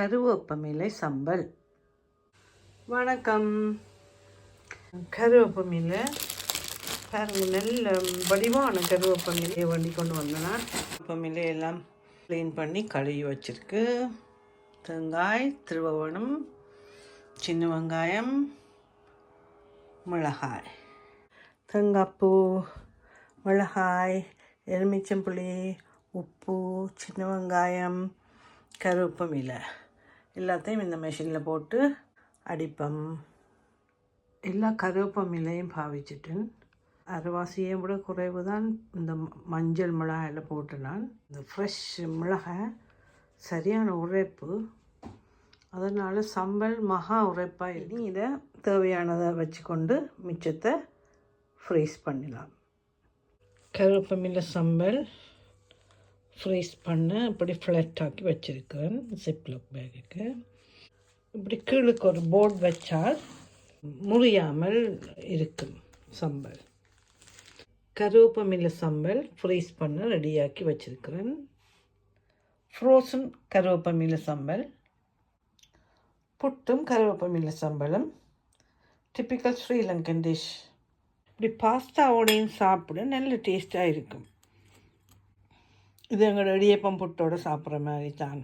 கருவேப்பமிலை சம்பல். வணக்கம். கருவேப்பமிலை பாருங்க நல்ல வடிவான கருவேப்பமிலையை வண்டி கொண்டு வந்தேன். கருவேப்பமிலை எல்லாம் க்ளீன் பண்ணி கழுவி வச்சிருக்கு. தேங்காய் திருவவனம் சின்ன வெங்காயம் மிளகாய். தேங்காய்ப்பூ மிளகாய் எலுமிச்சம்புளி உப்பு சின்ன வெங்காயம் கருவேப்பமிலை எல்லாத்தையும் இந்த மெஷினில் போட்டு அடிப்பம். எல்லா கருவேப்பமிலையும் பாவிச்சிட்டேன். அரைவாசியை விட குறைவு தான் இந்த மஞ்சள் மிளகாயில் போட்டு நான். இந்த ஃப்ரெஷ் மிளகாய் சரியான உரைப்பு. அதனால் சம்பல் மகா உரைப்பாக இனி இதை தேவையானதை வச்சுக்கொண்டு மிச்சத்தை ஃப்ரீஸ் பண்ணலாம். கருவேப்பமில்லை சம்பல் ஃப்ரீஸ் பண்ண இப்படி ஃப்ளட் ஆக்கி வச்சுருக்கிறேன் சிப்லாக் பேக்குக்கு இப்படி கீழுக்கு ஒரு போர்ட் வச்சால் முறியாமல் இருக்கும் சம்பல். கருவேப்பமில்லை சம்பல் ஃப்ரீஸ் பண்ண ரெடியாக்கி வச்சுருக்கிறேன். ஃப்ரோசன் கருவேப்பமில்லை சம்பல் புட்டும் கருவேப்பமில்லை சம்பளம் டிப்பிக்கல் ஸ்ரீலங்கன் டிஷ் இப்படி பாஸ்தாவோடையும் சாப்பிட நல்ல டேஸ்ட்டாக இருக்கும். இது எங்களோட இடியப்பம் புட்டோடு சாப்பிட்ற மாதிரி தான்.